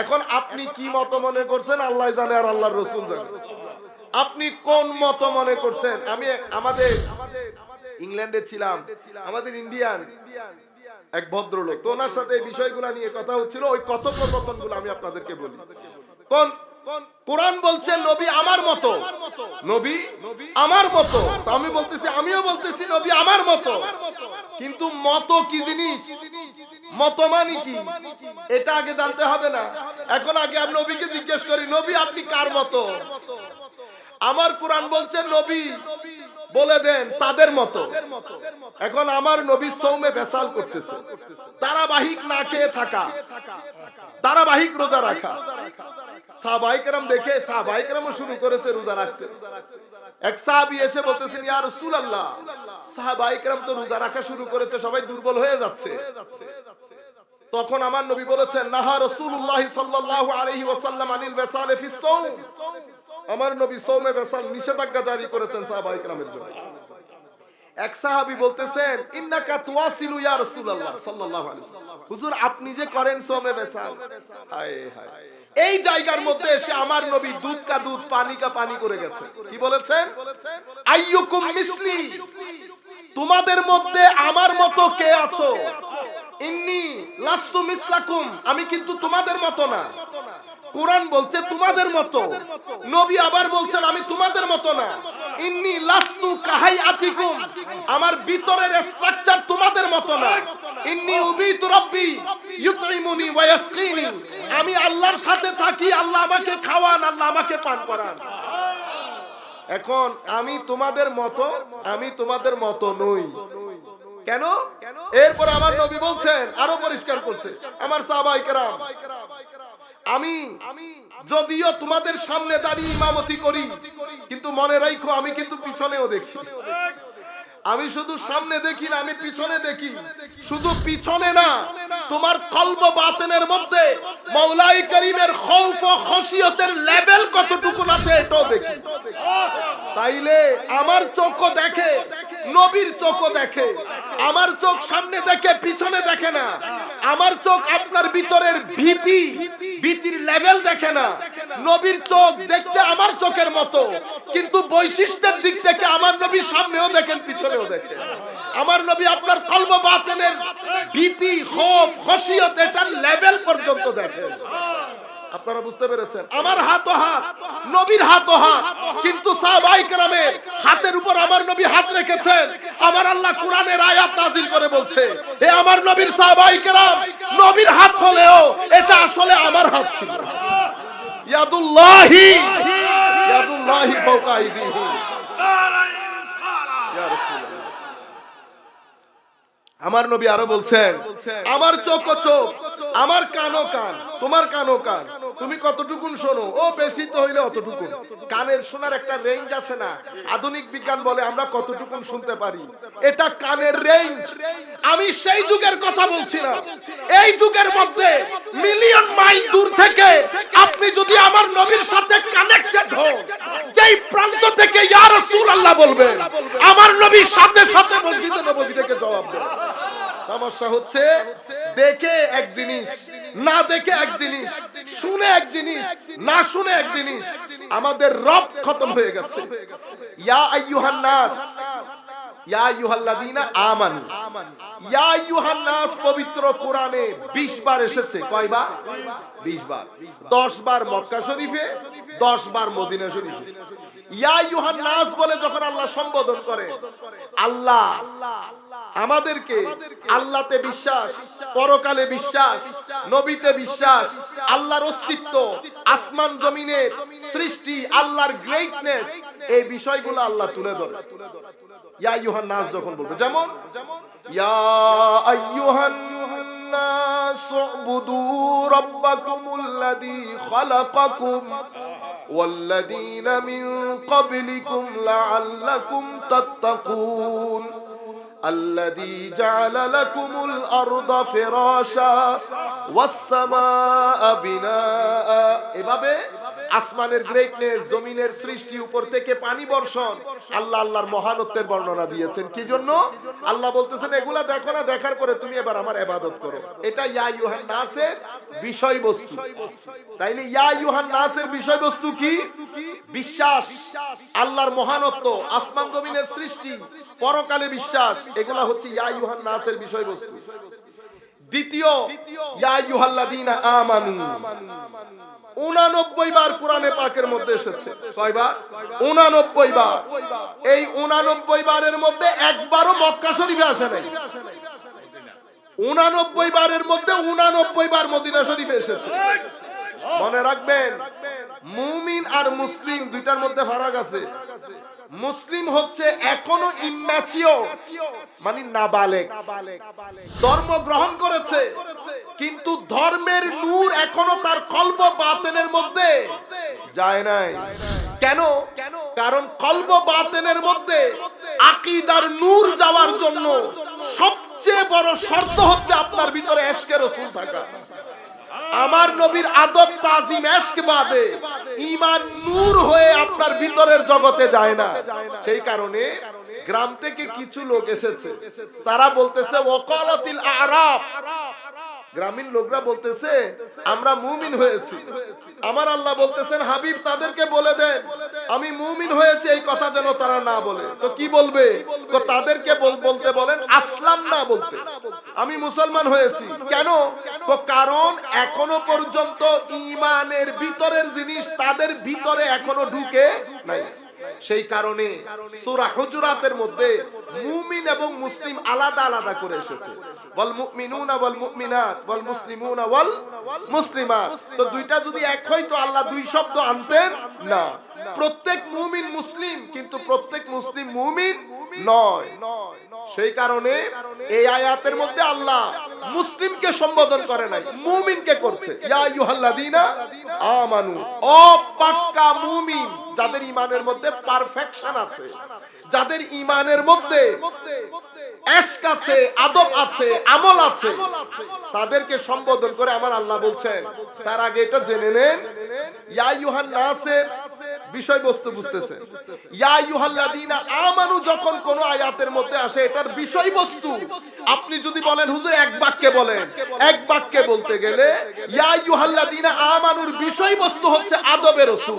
এখন আপনি কি মত মনে করছেন? আল্লাহ জানে আর আল্লাহর রসুল জানে। আপনি কোন মত মনে করছেন? আমি আমাদের ইংল্যান্ডে ছিলাম, আমাদের ইন্ডিয়ান। এক ভদ্রলোক। তো ওনার সাথে এই বিষয়গুলো নিয়ে কথা হচ্ছিল, ওই কথোপকথনগুলো আমি আপনাদেরকে বলি। কোন? কোরআন বলছে, নবী আমার মতো। নবী আমার মতো। আমি বলতেছি, আমিও বলতেছি, নবী আমার মতো। কিন্তু মতো কি জিনিস? মত মানে কি? এটা আগে জানতে হবে না। এখন আগে আমি নবীকে জিজ্ঞেস করি, নবী আপনি কার মতো? আমার কোরআন বলছে, নবী। বলে দেন তাদের মতো। এখন আমার নবী সৌমে বেসাল করতেছে। ধারাবাহিক না খেয়ে থাকা। ধারাবাহিক রোজা রাখা। সাহবাইকেরাম দেখে সাহবাইকেরামও শুরু করেছে রোজা রাখতে। এক সাহাবি এসে বলতেছেন, ইয়া রাসূলুল্লাহ। সাহাবাইকেরাম তো রোজা রাখা শুরু করেছে, সবাই দুর্বল হয়ে যাচ্ছে। তখন আমার নবী বলেছেন, নাহা রাসূলুল্লাহ সাল্লাল্লাহু আলাইহি ওয়াসাল্লাম আনিল বেসালে ফিস আমার নবী সৌমে বেসাল নিষেধাজ্ঞা জারি করেছেন সাহাবা ইকরামের জন্য। এক সাহাবি বলতেছেন, ইন্নাকা তুয়াসিলু ইয়া রাসূলুল্লাহ সাল্লাল্লাহু আলাইহি ওয়াসাল্লাম। হুজুর, আপনি যে করেন সোমে বেসাল হায় হায়। এই জায়গার মধ্যে এসে আমার নবী দুধ কা দুধ, পানি কা পানি করে গেছে। কি বলেছেন? আইয়ুকুম মিসলি, তোমাদের মধ্যে আমার মতো কে আছো? ইন্নি লাস্তু মিসলাকুম, আমি কিন্তু তোমাদের মতো না। কোরআন বলছে তোমাদের মতো। নবী আবার বলছেন, আমি তোমাদের মতো না। ইন্নি লাস্তু কাহাই আতিকুম আমার ভিতরের স্ট্রাকচার তোমাদের মতো না। ইন্নি উবিতু রাব্বি ইউতইমুনি ওয়া ইয়াসকিনি। আমি আল্লাহর সাথে থাকি, আল্লাহ আমাকে খাওয়ান, আল্লাহ আমাকে পান করান। এখন আমি তোমাদের মতো, আমি তোমাদের মতো নই। কেন? এরপর আমার নবী বলছেন, আরও পরিষ্কার করছে। আমার সাহাবাই কেরাম আমি যদিও তোমাদের সামনে দাঁড়িয়ে ইমামতি করি, কিন্তু মনে রাখো আমি কিন্তু পিছনেও দেখি। আমি শুধু সামনে দেখি না, আমি পিছনে দেখি। শুধু পিছনে না, তোমার কল্প বাতেনের মধ্যে মৌলাই করিমের খৌফ ও খসিয়তের লেভেল কতটুকু আছে এটাও দেখি। তাইলে আমার চোখও দেখে, নবীর চোখও দেখে, আমার চোখ সামনে দেখে, পিছনে দেখে না। আমার চোখ আপনার ভিতরের ভীতি, ভীতির লেভেল দেখে না। নবীর চোখ দেখতে আমার চোখের মতো। কিন্তু বৈশিষ্ট্যের দিক থেকে আমার নবী সামনেও দেখেন, পিছনেও দেখেন। আমার নবী আপনার কলব বাতেনের ভীতি, খোফ, খসিয়ত, এটার লেভেল পর্যন্ত দেখেন। আপনারা বুঝতে পেরেছেন? আমার হাত ও হাত নবীর হাত ও হাত। কিন্তু সাহাবাই কেরামে হাতের উপর আমার নবী হাত রেখেছেন। আমার আল্লাহ কোরআনের আয়াত নাজিল করে বলছে এ আমার নবীর সাহাবাই কেরাম নবীর হাত হলেও এটা আসলে আমার হাত ছিল। ইয়াদুল্লাহি ইয়াদুল্লাহি ফাওকা আইদিহি ইয়া রাসূলুল্লাহ আমার নবী আরও বলছেন, আমার চোখ চোখ, আমার কানো কান, তোমার কানো কান, তুমি কতটুকুন শোনো? ও, বেশি তো হইলে অতটুকুন। কানের শোনার একটা রেঞ্জ আছে না? আধুনিক বিজ্ঞান বলে আমরা কতটুকুন শুনতে পারি? এটা কানের রেঞ্জ আমি সেই যুগের কথা বলছি না এই যুগের মধ্যে মিলিয়ন মাইল দূর থেকে আপনি যদি আমার নবীর সাথে কানেক্টেড হন যেই প্রান্ত থেকে ইয়া রাসূলুল্লাহ বলবেন, আমার নবীর সাথে সাথে মসজিদে নববী থেকে জবাব দেবেন সমস্যা হচ্ছে, দেখে এক জিনিস, না দেখে এক জিনিস, শুনে এক জিনিস, না শুনে এক জিনিস, আমাদের রব খতম হয়ে গেছে। ইয়া আইয়ুহান নাস কোরআনে 20 বার এসেছে। কয়বার? 20 বার। 10 বার মক্কা শরীফে 10 বার মদিনা শরীফে। আইয়ুহান নাস বলে যখন আল্লাহ সম্বোধন করে, আল্লাহ আমাদেরকে আল্লাহতে বিশ্বাস, পরকালে বিশ্বাস, নবীতে বিশ্বাস, আল্লাহর অস্তিত্ব, আসমান জমিনের সৃষ্টি, আল্লাহর গ্রেটনেস এই বিষয়গুলো আল্লাহ তুলে ধরে। ইয়া আইয়ুহান নাস যখন বলবে যেমন ইয়া আইয়ুহান الناس اعبدوا ربكم الذي خلقكم والذين من قبلكم لعلكم تتقون الذي جعل لكم الأرض فراشا والسماء بناء এভাবে আসমানের গ্রেটনেস জমিনের সৃষ্টি, উপর থেকে পানি বর্ষণ। আল্লাহ আল্লাহর মহানত্বের বর্ণনা দিয়েছেন। কি জন্য? আল্লাহ বলতেছেন, এগুলা দেখো না, দেখার পরে তুমি এবার আমার এবাদত করো। এটা ইয়া ইউহান নাসের বিষয়বস্তু। তাইলে ইয়া ইউহান নাসের বিষয়বস্তু কি? বিশ্বাস। আল্লাহর মহানত্ব, আসমান জমিনের সৃষ্টি, পরকালে বিশ্বাস। এগুলা হচ্ছে ইয়া ইউহান নাসের বিষয়বস্তু। দ্বিতীয়, ইয়া ইউহাল্লাযীনা আমানু। উনানব্বই বার কোরআনে পাকের মধ্যে এসেছে। কয়বার? উনানব্বই বার। এই উনানব্বই বারের মধ্যে একবারও মক্কা শরীফে আসে নাই। উনানব্বই বারের মধ্যে উনানব্বই বার মদিনা শরীফে এসেছে। মনে রাখবেন, মুমিন আর মুসলিম দুইটার মধ্যে ফারাক আছে। মুসলিম হচ্ছে এখনও ইম্যাচিওর মানে নাবালেক। ধর্ম গ্রহণ করেছে, কিন্তু ধর্মের নূর এখনও তার কল্প বাতেনের মধ্যে যায় নাই। কেন? কারণ কল্প বাতেনের মধ্যে আকিদার নূর যাওয়ার জন্য সবচেয়ে বড় শর্ত হচ্ছে আপনার ভিতরে এশকে রসুল থাকা। আমার নবীর আদব তাজিম এশক ইমান নূর হয়ে আপনার ভিতরের জগতে যায় না। সেই কারণে গ্রাম থেকে কিছু লোক এসেছে। তারা বলতেছে, ওকালাতিল আরাব গ্রামীণ লোকরা বলতেছে, আমরা মুমিন হয়েছি। আমার আল্লাহ বলতেছেন, হাবিব, তাদেরকে বলে দেন আমি মুমিন হয়েছি, এই কথা যেন তারা না বলে। তো কি বলবে? তো তাদেরকে বলতে বলেন, আসলাম না বলতে, আমি মুসলমান হয়েছি। কেন? তো কারণ এখনও পর্যন্ত ইমানের ভিতরের জিনিস তাদের ভিতরে এখনও ঢুকে নাই। সেই কারণে সূরা হুজুরাতের মধ্যে মুমিন এবং মুসলিম আলাদা আলাদা করে এসেছে। ওয়াল মুমিনুনা ওয়াল মুমিনাত, ওয়াল মুসলিমুনা ওয়াল মুসলিমাত। তো দুইটা যদি এক হয় তো আল্লাহ দুই শব্দ আনতেন না। প্রত্যেক মুমিন মুসলিম, কিন্তু প্রত্যেক মুসলিম মুমিন নয়। সেই কারণে এই আয়াতের মধ্যে আল্লাহ মুসলিমকে সম্বোধন করে নাই, মুমিনকে করছে। ইয়া আইয়ুহাল্লাযীনা আমানু ও পাক্কা মুমিন যাদের ইমানের মধ্যে পারফেকশন আছে। যাদের ইমানের মধ্যে এশক আছে, আদব আছে, আমল আছে, তাদেরকে সম্বোধন করে আমার আল্লাহ বলছেন, তার আগে এটা জেনে নেন। ইয়া ইউহান নাসের বিষয়বস্তু ইউহাল্লাযীনা আমানু, যখন কোন আয়াতের মধ্যে আসে, এটার বিষয়বস্তু। আপনি যদি বলেন, হুজুর, এক বাক্যে বলেন। এক বাক্যে বলতে গেলে আমানুর বিষয়বস্তু হচ্ছে আদবের রাসূল।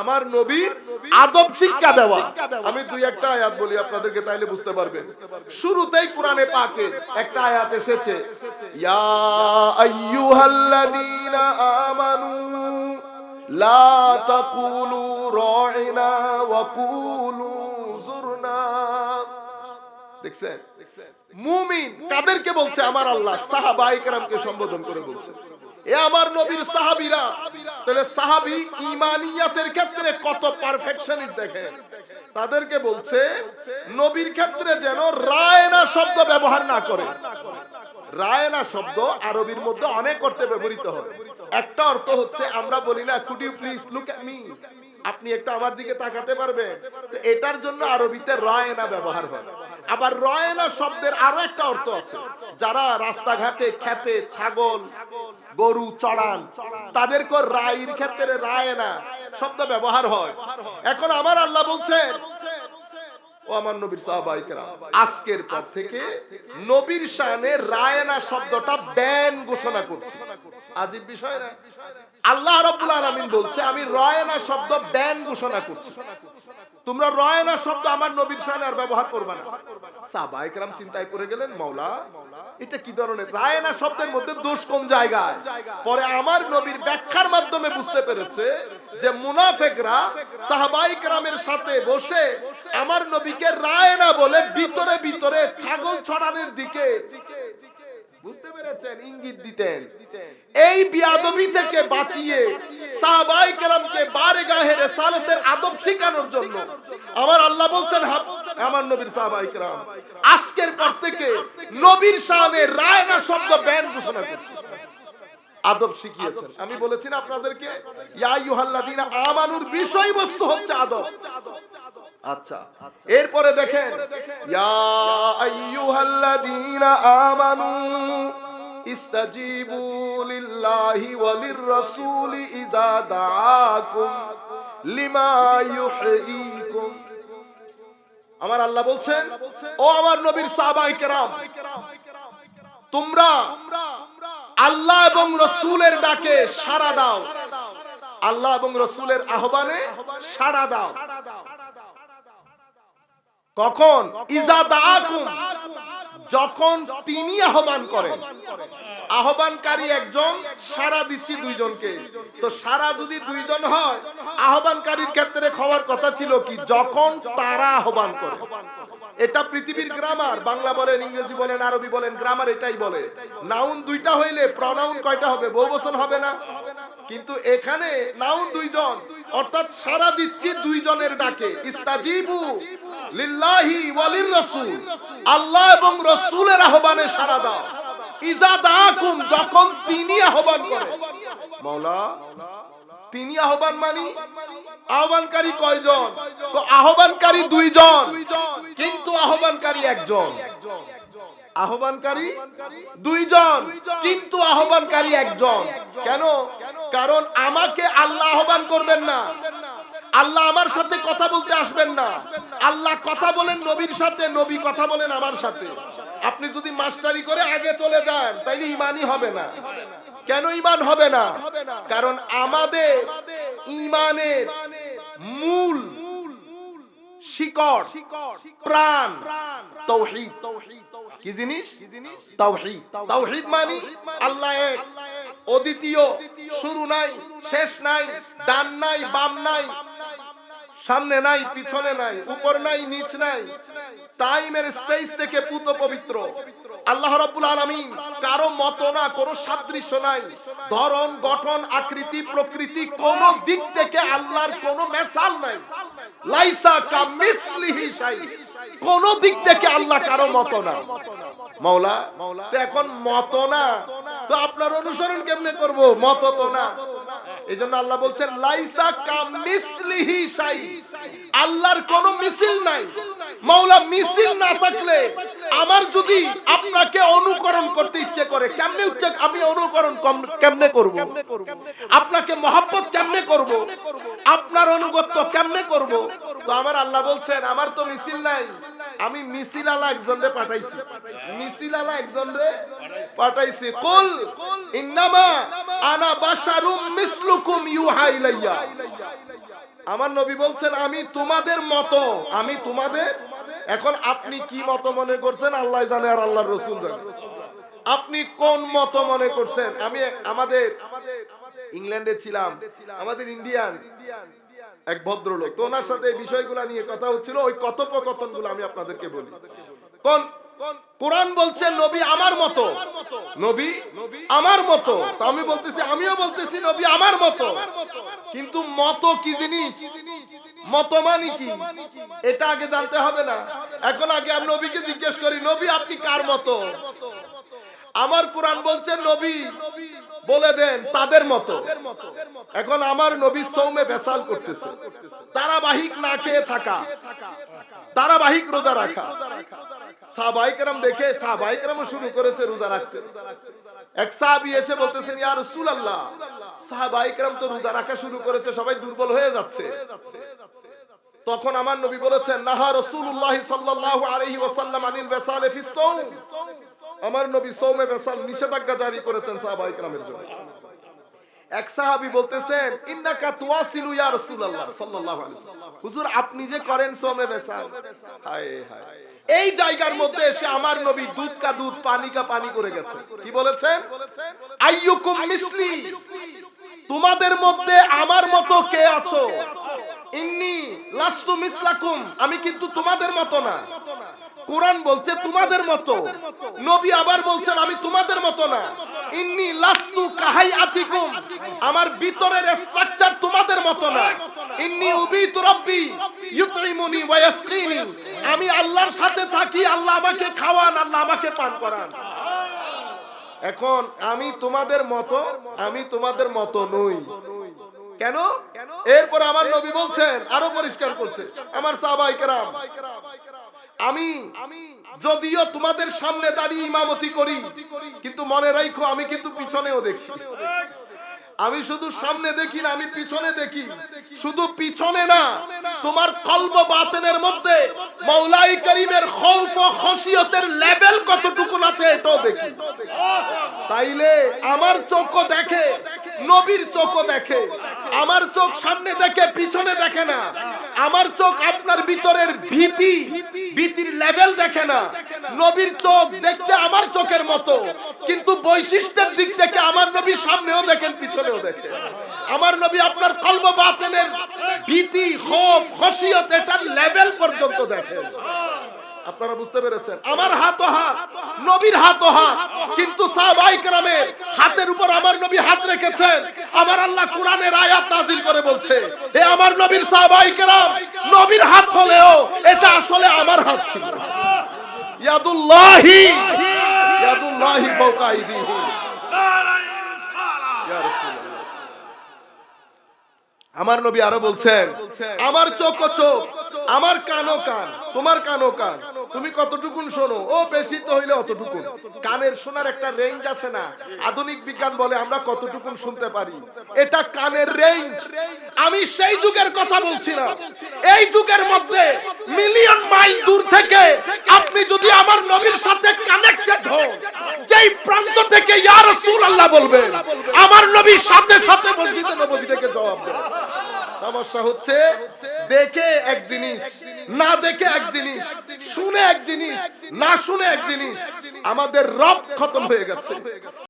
আমার নবীর আদব শিক্ষা দেওয়া। আমি দুই একটা আয়াত বলি, আপনাদেরকে তাইলে বুঝতে পারবেন। শুরুতেই কোরআনে পাকে একটা আয়াত এসেছে, ইয়া আমানু তাকুলু রাইনা ওয়া কুলু যুরনা। দেখছেন? মুমিন কাদেরকে বলছে? আমার আল্লাহ সাহাবায়ে কেরামকে সম্বোধন করে বলছে। এ আমার নবীর সাহাবীরা। তাহলে সাহাবী ঈমানিয়াতের ক্ষেত্রে কত পারফেকশনিস্ট দেখেন তাদেরকে বলছে, নবীর ক্ষেত্রে যেন রায়না শব্দ ব্যবহার না করে। রায়না শব্দ আরবির মধ্যে অনেক অর্থে ব্যবহৃত হয়। একটা অর্থ হচ্ছে, আমরা বলি না could you please look at me আপনি একটু আমার দিকে তাকাতে পারবেন। এটার জন্য আরবিতে রয়না ব্যবহার হয়। আবার রয়না শব্দের আরও একটা অর্থ আছে। যারা রাস্তাঘাটে খেতে ছাগল, গরু, চড়ান তাদেরকে রায়ের ক্ষেত্রে রায়না শব্দ ব্যবহার হয়। এখন আমার আল্লাহ বলছেন ও আমার নবীর আজকের পর থেকে নবীর শানে রায়না শব্দটা ব্যান ঘোষণা করছি। আজীব বিষয় না? আল্লাহ রাব্বুল আলামিন বলছে আমি রয়না শব্দ ব্যান ঘোষণা করছি। তোমরা রয়না শব্দ আমার নবীর শানে আর ব্যবহার করবে না। সাহাবায়ে কেরাম চিন্তায় পড়ে গেলেন মাওলা এটা কি ধরনের? রায়না শব্দের মধ্যে দোষ কোন জায়গায়? পরে আমার নবীর ব্যাখ্যার মাধ্যমে বুঝতে পেরেছে যে মুনাফেকরা সাহাবাই রামের সাথে বসে আমার নবীকে রায়না বলে ভিতরে ভিতরে ছাগল ছড়ানোর দিকে বুঝতে পেরেছেন? ইঙ্গিত দিতেন। এই বিয়াদবি থেকে বাঁচিয়ে সাহাবাই কেরামকে বারগাহে রিসালাতের আদব শেখানোর জন্য আমার আল্লাহ বলছেন আমার নবীর সাহাবাই কেরাম, আজকের পর থেকে নবীর শানে রায়না শব্দ ব্যান ঘোষণা করছে। আদব শিখিয়েছেন। আমি বলেছি না আপনাদেরকে, ইয়া আইয়ুহাল্লাযীনা আমানুর, বিষয়বস্তু হচ্ছে আদব। আচ্ছা এরপরে দেখেন আমানু আমার আল্লাহ বলছেন, ও আমার নবীর সাহাবায়ে কেরাম, তোমরা আল্লাহ এবং রসুলের ডাকে সাড়া দাও। আল্লাহ এবং রসুলের আহ্বানে সাড়া দাও। কখন? ইজা দাআকুম। যখন তিনি আহ্বান করেন। আহ্বানকারী একজন সারা দিচ্ছি দুইজনকে। তো সারা যদি দুইজন হয় আহ্বানকারীর ক্ষেত্রে খাওয়ার কথা ছিল কি? যখন তারা আহ্বান করে। এটা পৃথিবীর গ্রামার বাংলা বলেন ইংরেজি বলেন আরবি বলেন গ্রামার এটাই বলে। নাউন দুইটা হইলে প্রনাউন কয়টা হবে? বহু বচন হবে? না। কিন্তু এখানে নাউন দুইজন। অর্থাৎ সারা দিচ্ছি দুইজনের ডাকে। ইস্তাজিবু। লিল্লাহি ওয়ালির রাসূল। আল্লাহ এবং রাসূলের আহ্বানে সাড়া দাও। যখন তিনি আহ্বান মাওলা, তিনি আহ্বান মানি? আহ্বানকারী কয়জন? তো আহ্বানকারী দুইজন। কিন্তু আহ্বানকারী একজন। আহ্বানকারী দুইজন। কিন্তু আহ্বানকারী একজন। কেন? কারণ আমাকে আল্লাহ আহ্বান করবেন না। আল্লাহ আমার সাথে কথা বলতে আসবেন না। আল্লাহ কথা বলেন নবীর সাথে, নবী কথা বলেন আমার সাথে। আপনি যদি মাস্টারি করে আগে চলে যান, তাইলে ইমানই হবে না। কেন ইমান হবে না? কারণ আমাদের ইমানের মূল শিকড়, প্রাণ মানে আল্লাহ এক, অদ্বিতীয়, শুরু নাই, শেষ নাই, ডান নাই, বাম নাই সামনে নাই, পিছনে নাই, উপর নাই, নিচ নাই। টাইমের স্পেস থেকে পুত পবিত্র। আল্লাহ রাব্বুল আলামিন কারও মত না, কোনো সাদৃশ্য নাই। ধরন, গঠন, আকৃতি, প্রকৃতি কোন দিক থেকে আল্লাহর কোনো মেসাল নাই। লাইসা কামিসলিহি শাই। কোন দিক থেকে আল্লাহ কারও মত না। মাওলা এখন মত না, তো আপনার অনুসরণ কেমনে করব? মত তো না। আল্লাহ বলছেন, লাইসা শাই। আল্লাহর মিছিল নাই। মাওলা মিছিল না থাকলে আমার যদি আপনাকে অনুকরণ করতে ইচ্ছে করে, কেমনে ইচ্ছে আমি অনুকরণ কেমনে করব? আপনাকে মহাব্বত কেমনে করব? আপনার অনুগত্য কেমনে করব? তো আমার আল্লাহ বলছেন, আমার তো মিছিল নাই। আমি মিছিল আলা একজনরে পাঠাইছি। মিছিল আলা একজনরে পাঠাইছি। কুল, ইন্নামা আনা বাশারুম মিসলুকুম ইউহা ইলাইয়া। আমার নবী বলছেন, আমি তোমাদের মতো, আমি তোমাদের এখন আপনি কি মত মনে করছেন? আল্লাহ জানে আর আল্লাহর রসুল জানে। আপনি কোন মত মনে করছেন? আমি আমাদের ইংল্যান্ডে ছিলাম, আমাদের ইন্ডিয়ান। এক ভদ্রলোক। তো ওনার সাথে এই বিষয়গুলো নিয়ে কথা হচ্ছিল, ওই কথোপকথনগুলো আমি আপনাদেরকে বলি। কোন? কোরআন বলছে, নবী আমার মতো। নবী আমার মতো? আমি বলতেছি, আমিও বলতেছি, নবী আমার মতো। কিন্তু মত কি জিনিস? মত মানে কি? এটা আগে জানতে হবে না। এখন আগে আমি নবীকে জিজ্ঞেস করি, নবী, আপনি কার মতো? আমার কোরআন বলছে নবী। বলে দেন তাদের মতো। এখন আমার নবী সৌমে বেসাল করতেছে। ধারাবাহিক না খেয়ে থাকা। ধারাবাহিক রোজা রাখা। দেখে শুরু করেছে রোজা রাখতে। এক সাহাবি এসে বলতেছেন, ইয়া রাসূলুল্লাহ তো রোজা রাখা শুরু করেছে, সবাই দুর্বল হয়ে যাচ্ছে। তখন আমার নবী বলেছেন, নাহা রাসূলুল্লাহ সাল্লাল্লাহু আলাইহি ওয়াসাল্লাম আনিল ওয়াসালে ফিস আমার নবী সৌমে বেসাল নিষেধাজ্ঞা জারি করেছেন সাহাবাই গ্রামের জন্য। এক সাহাবি বলতেছেন, ইন্নাকা তুয়াসিলু ইয়া রাসূলুল্লাহ সাল্লাল্লাহু আলাইহি হুজুর, আপনি যে করেন সোমে হায় হায়। এই জায়গার মধ্যে এসে আমার নবী দুধ কা দুধ, পানি কা পানি করে কি বলেছেন? আইয়ুকুম মিসলি, তোমাদের মধ্যে আমার মতো কে আছো? ইন্নি লাস্তু মিসলাকুম, আমি কিন্তু তোমাদের মতো না। কোরআন বলছে তোমাদের মতো। নবী আবার বলছেন, আমি তোমাদের মতো না। ইন্নি লাস্তু কাহাই আতিকুম আমার ভিতরের স্ট্রাকচার তোমাদের মতো না। ইন্নি উবিতু রাব্বি ইউতইমুনি ওয়া ইয়াসকিনি। আমি আল্লাহর সাথে থাকি, আল্লাহ আমাকে খাওয়ান, আল্লাহ আমাকে পান করান। এখন আমি তোমাদের মতো, আমি তোমাদের মতো নই। কেন? এরপর আমার নবী বলছেন, আরও পরিষ্কার করছে। আমার সাহাবাই কেরাম আমি যদিও তোমাদের সামনে দাঁড়িয়ে ইমামতি করি, কিন্তু মনে রাখো আমি কিন্তু পিছনেও দেখি। আমি শুধু সামনে দেখি না, আমি পিছনে দেখি। শুধু পিছনে না, তোমার কলব বাতেনের মধ্যে মৌলাই করিমের খৌফ ও খসিয়তের লেভেল কতটুকু আছে এটাও দেখি। তাইলে আমার চোখও দেখে, নবীর চোখও দেখে, আমার চোখ সামনে দেখে, পিছনে দেখে না। আমার চোখ আপনার ভিতরের ভীতি ভীতির লেভেল দেখে না। নবীর চোখ দেখতে আমার চোখের মতো। কিন্তু বৈশিষ্ট্যের দিক থেকে আমার নবী সামনেও দেখেন, পিছনেও দেখেন। আমার নবী আপনার কলব বাতেনের ভীতি খোফ খসিয়ত এটার লেভেল পর্যন্ত দেখেন। আপনারা বুঝতে পেরেছেন? আমার হাত হাত। নবীর হাত। হাত। কিন্তু সাহাবাই কেরামের হাতের উপর আমার নবী হাত রেখেছেন। আমার আল্লাহ কোরআনের আয়াত নাজিল করে বলছে এ আমার নবীর সাহাবাই কেরাম নবীর হাত হলেও এটা আসলে আমার হাত ছিল। ইয়াদুল্লাহি ইয়াদুল্লাহি ফাওকা ইয়া রাসূলুল্লাহ। আমার নবী আরও বলছেন আমার চোখ চোখ আমার কানো কান, তোমার কানো কান। তুমি কতটুকুন শোনো? ও, বেশি তো হইলে অতটুকুন। কানের শোনার একটা রেঞ্জ আছে না? আধুনিক বিজ্ঞান বলে আমরা কতটুকুন শুনতে পারি? এটা কানের রেঞ্জ আমি সেই যুগের কথা বলছি না। এই যুগের মধ্যে মিলিয়ন মাইল দূর থেকে আপনি যদি আমার নবীর সাথে কানেক্টেড হন, যেই প্রান্ত থেকে ইয়া রাসূলুল্লাহ বলবেন, আমার নবীর সাথে সাথে মসজিদে নববী থেকে জবাব দেবেন সমস্যা হচ্ছে দেখে এক জিনিস, না দেখে এক জিনিস, শুনে এক জিনিস, না শুনে এক জিনিস, আমাদের রব খতম হয়ে গেছে।